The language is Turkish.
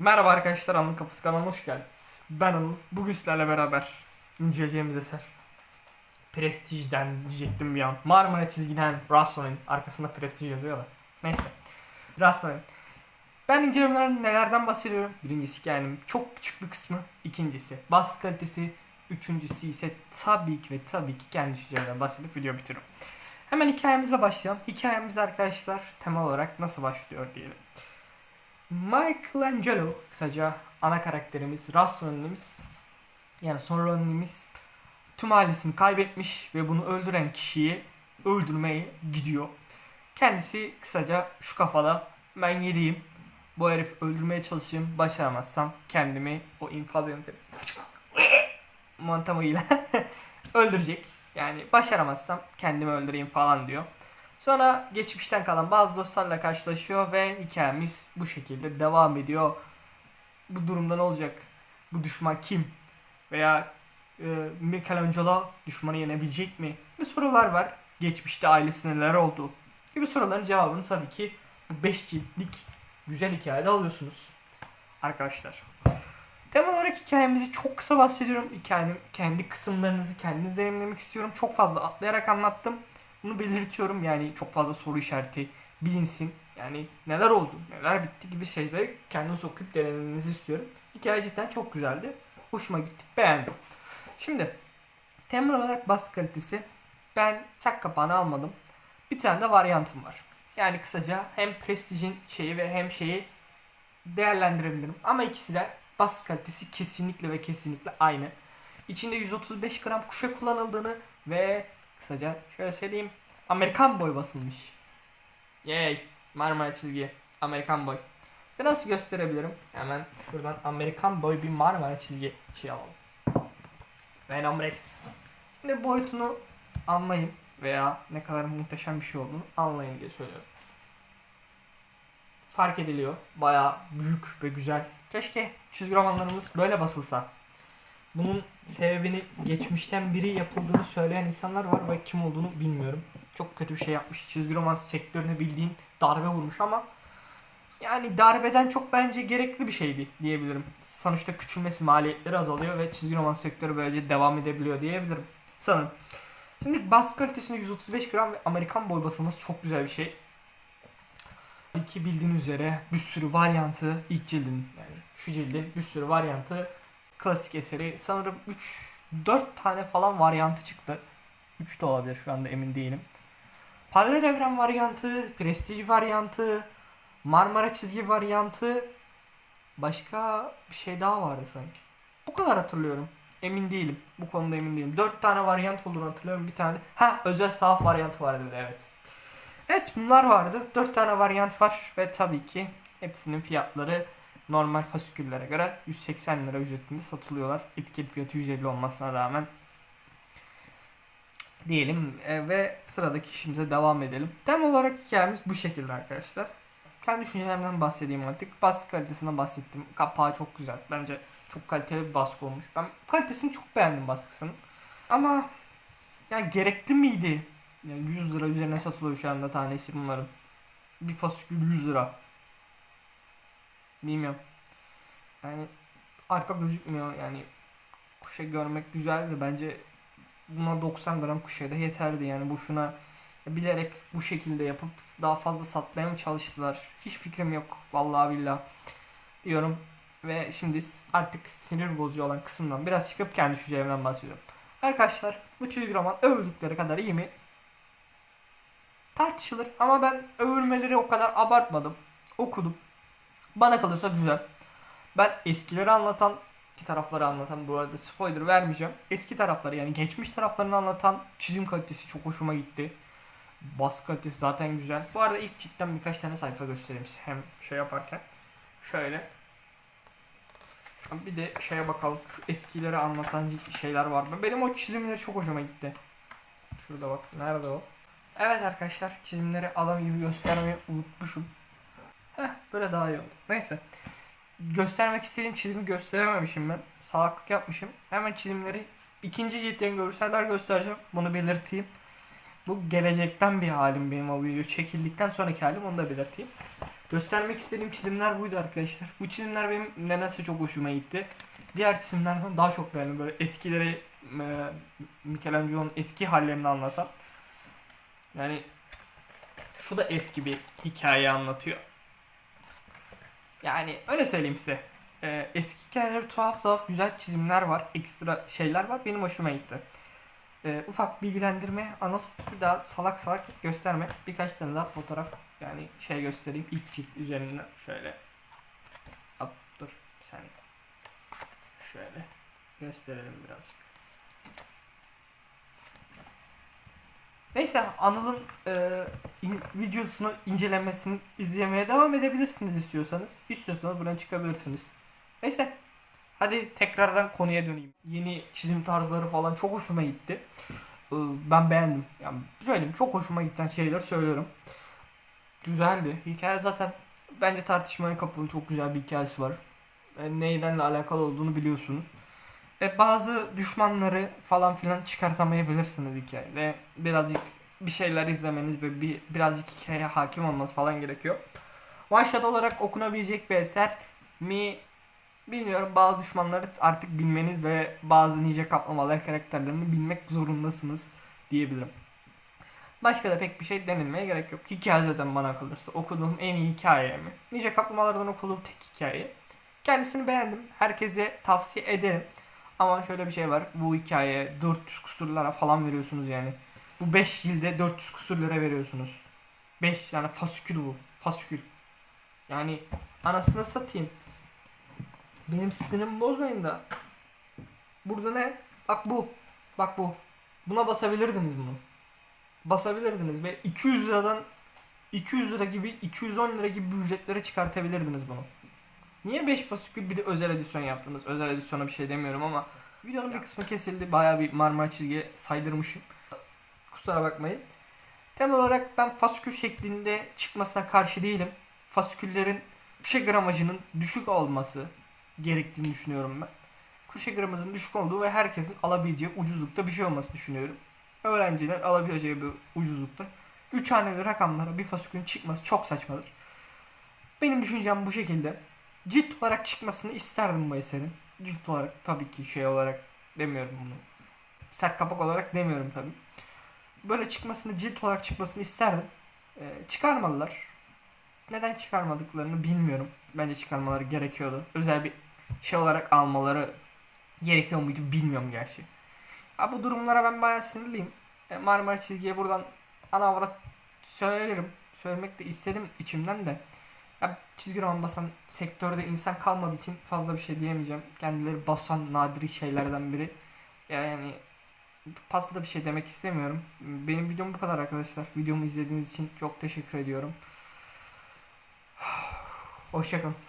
Merhaba arkadaşlar Anıl Kafası kanalına hoş geldiniz. Ben Anıl. Bugün sizlerle beraber inceleyeceğimiz eser. Prestij'den diyecektim bir an. Marmara çizgiden Rasso'nun arkasında Prestij yazıyor da. Neyse. Rasso'nun. Ben incelemelerden nelerden bahsediyorum? Birincisi hikayenin çok küçük bir kısmı. İkincisi bas kalitesi. Üçüncüsü ise tabii ki ve tabii ki kendi düşüncelerimden bahsedip video bitiriyorum. Hemen hikayemizle başlayalım. Hikayemiz arkadaşlar temel olarak nasıl başlıyor diyelim. Michelangelo kısaca ana karakterimiz, Raston'imiz yani sonra önümüz tüm ailesini kaybetmiş ve bunu öldüren kişiyi öldürmeye gidiyor. Kendisi kısaca şu kafada ben yediyim. Bu herif öldürmeye çalışayım. Başaramazsam kendimi o infaz yöntemi mantamıyla öldürecek. Yani başaramazsam kendimi öldüreyim falan diyor. Sonra geçmişten kalan bazı dostlarla karşılaşıyor ve hikayemiz bu şekilde devam ediyor. Bu durumda ne olacak? Bu düşman kim? Veya e, Michelangelo düşmanı yenebilecek mi? Gibi sorular var. Geçmişte ailesine neler oldu? Gibi soruların cevabını tabii ki bu 5 ciltlik güzel hikayede alıyorsunuz. Arkadaşlar. Temel olarak hikayemizi çok kısa bahsediyorum. Hikayenin kendi kısımlarınızı kendiniz deneyimlemek istiyorum. Çok fazla atlayarak anlattım. Bunu belirtiyorum yani çok fazla soru işareti bilinsin. Yani neler oldu, neler bitti gibi şeyleri kendiniz okuyup denemenizi istiyorum. Hikaye cidden çok güzeldi. Hoşuma gitti, beğendim. Şimdi temel olarak bas kalitesi. Ben sak kapağını almadım. Bir tane de varyantım var. Yani kısaca hem prestijin şeyi ve hem şeyi değerlendirebilirim. Ama ikisi de bas kalitesi kesinlikle ve kesinlikle aynı. İçinde 135 gram kuşa kullanıldığını ve kısaca şöyle söyleyeyim. Amerikan boy basılmış. Yay. Marmara çizgi. Amerikan boy. Ve nasıl gösterebilirim? Hemen şuradan Amerikan boy bir Marmara çizgi şey alalım. Venom Rex. Şimdi boyutunu anlayın veya ne kadar muhteşem bir şey olduğunu anlayın diye söylüyorum. Fark ediliyor. Baya büyük ve güzel. Keşke çizgi romanlarımız böyle basılsa. Bunun sebebini geçmişten biri yapıldığını söyleyen insanlar var ve kim olduğunu bilmiyorum. Çok kötü bir şey yapmış. Çizgi roman sektörüne bildiğin darbe vurmuş ama yani darbeden çok bence gerekli bir şeydi diyebilirim. Sonuçta küçülmesi maliyetleri azalıyor ve çizgi roman sektörü böylece devam edebiliyor diyebilirim. Sanırım. Şimdi bas kalitesinde 135 gram ve Amerikan boy basılması çok güzel bir şey. İki bildiğiniz üzere bir sürü varyantı ilk cildin yani şu cildin bir sürü varyantı klasik eseri sanırım 3 4 tane falan varyantı çıktı. 3 de olabilir şu anda emin değilim. Paralel evren varyantı, prestij varyantı, Marmara çizgi varyantı başka bir şey daha vardı sanki. Bu kadar hatırlıyorum. Emin değilim. Bu konuda emin değilim. 4 tane varyant olduğunu hatırlıyorum. Bir tane ha özel sahaf varyantı vardı bir de evet. Evet bunlar vardı. 4 tane varyant var ve tabii ki hepsinin fiyatları normal fasiküllere göre 180 lira ücretinde satılıyorlar. Etiket fiyatı 150 olmasına rağmen. Diyelim e, ve sıradaki işimize devam edelim. Temel olarak hikayemiz bu şekilde arkadaşlar. Kendi düşüncelerimden bahsedeyim artık. Baskı kalitesinden bahsettim. Kapağı çok güzel. Bence çok kaliteli bir baskı olmuş. Ben kalitesini çok beğendim baskısının. Ama yani gerekli miydi? Yani 100 lira üzerine satılıyor şu anda tanesi bunların. Bir fasikül 100 lira. Bilmiyorum. Yani arka gözükmüyor. Yani kuşa görmek güzeldi. Bence buna 90 gram kuşa da yeterdi. Yani boşuna bilerek bu şekilde yapıp daha fazla satmaya mı çalıştılar? Hiç fikrim yok. Vallahi billah diyorum. Ve şimdi artık sinir bozucu olan kısımdan biraz çıkıp kendi düşüncelerimden bahsediyorum. Arkadaşlar bu çizgi roman övüldükleri kadar iyi mi? Tartışılır. Ama ben övülmeleri o kadar abartmadım. Okudum bana kalırsa güzel. Ben eskileri anlatan, ki tarafları anlatan bu arada spoiler vermeyeceğim. Eski tarafları yani geçmiş taraflarını anlatan çizim kalitesi çok hoşuma gitti. Bas kalitesi zaten güzel. Bu arada ilk cidden birkaç tane sayfa göstereyim size hem şey yaparken. Şöyle. Bir de şeye bakalım. Şu eskileri anlatan şeyler var. Benim o çizimleri çok hoşuma gitti. Şurada bak. Nerede o? Evet arkadaşlar çizimleri adam gibi göstermeyi unutmuşum. Heh böyle daha iyi oldu. Neyse. Göstermek istediğim çizimi gösterememişim ben. Salaklık yapmışım. Hemen çizimleri ikinci ciltten görseller göstereceğim. Bunu belirteyim. Bu gelecekten bir halim benim o video çekildikten sonraki halim onu da belirteyim. Göstermek istediğim çizimler buydu arkadaşlar. Bu çizimler benim nedense çok hoşuma gitti. Diğer çizimlerden daha çok beğendim. Böyle eskileri e, Michelangelo'nun eski hallerini anlatan. Yani şu da eski bir hikaye anlatıyor. Yani öyle söyleyeyim size. Ee, eski hikayeleri tuhaf tuhaf güzel çizimler var. Ekstra şeyler var. Benim hoşuma gitti. Ee, ufak bilgilendirme, anlat bir daha salak salak gösterme. Birkaç tane daha fotoğraf yani şey göstereyim. İlk cilt üzerinden şöyle. Hop, dur bir saniye. Şöyle gösterelim birazcık. Neyse Anıl'ın e, in- videosunu incelemesini izlemeye devam edebilirsiniz istiyorsanız. İstiyorsanız buradan çıkabilirsiniz. Neyse. Hadi tekrardan konuya döneyim. Yeni çizim tarzları falan çok hoşuma gitti. Ee, Ben beğendim. Yani söyleyeyim çok hoşuma giden şeyler söylüyorum. Güzeldi. Hikaye zaten bence tartışmaya kapalı çok güzel bir hikayesi var. E, Neydenle alakalı olduğunu biliyorsunuz. E, bazı düşmanları falan filan çıkartamayabilirsiniz hikayede. Birazcık bir şeyler izlemeniz ve bir birazcık hikayeye hakim olmanız falan gerekiyor. One shot olarak okunabilecek bir eser mi bilmiyorum bazı düşmanları artık bilmeniz ve bazı ninja kaplamalar karakterlerini bilmek zorundasınız diyebilirim. Başka da pek bir şey denilmeye gerek yok. Hikaye zaten bana kalırsa okuduğum en iyi hikaye mi? Ninja kaplamalardan okuduğum tek hikaye. Kendisini beğendim. Herkese tavsiye ederim. Ama şöyle bir şey var. Bu hikaye 400 kusurlara falan veriyorsunuz yani. Bu 5 yılda 400 kusur lira veriyorsunuz. 5 yani fasikül bu. Fasikül. Yani anasını satayım. Benim sinirimi bozmayın da. Burada ne? Bak bu. Bak bu. Buna basabilirdiniz bunu. Basabilirdiniz ve 200 liradan 200 lira gibi 210 lira gibi ücretlere çıkartabilirdiniz bunu. Niye 5 fasikül bir de özel edisyon yaptınız? Özel edisyona bir şey demiyorum ama videonun bir kısmı kesildi. Bayağı bir Marmara çizgiye saydırmışım. Kusura bakmayın. Temel olarak ben fasikül şeklinde çıkmasına karşı değilim. Fasiküllerin kuşe gramajının düşük olması gerektiğini düşünüyorum ben. Kuşe gramajının düşük olduğu ve herkesin alabileceği ucuzlukta bir şey olması düşünüyorum. Öğrenciler alabileceği bir ucuzlukta. 3 haneli rakamlara bir fasikülün çıkması çok saçmadır. Benim düşüncem bu şekilde. Cilt olarak çıkmasını isterdim bu eserin. Cilt olarak tabii ki şey olarak demiyorum bunu. Sert kapak olarak demiyorum tabii. Böyle çıkmasını cilt olarak çıkmasını isterdim. Ee, çıkarmadılar. Neden çıkarmadıklarını bilmiyorum. Bence çıkarmaları gerekiyordu. Özel bir şey olarak almaları gerekiyor muydu bilmiyorum gerçi. Ya bu durumlara ben bayağı sinirliyim. E, Marmara çizgiye buradan ana avrat söylerim. Söylemek de istedim içimden de. Ya çizgi roman basan sektörde insan kalmadığı için fazla bir şey diyemeyeceğim. Kendileri basan nadiri şeylerden biri. Yani fazla da bir şey demek istemiyorum. Benim videom bu kadar arkadaşlar. Videomu izlediğiniz için çok teşekkür ediyorum. Hoşçakalın.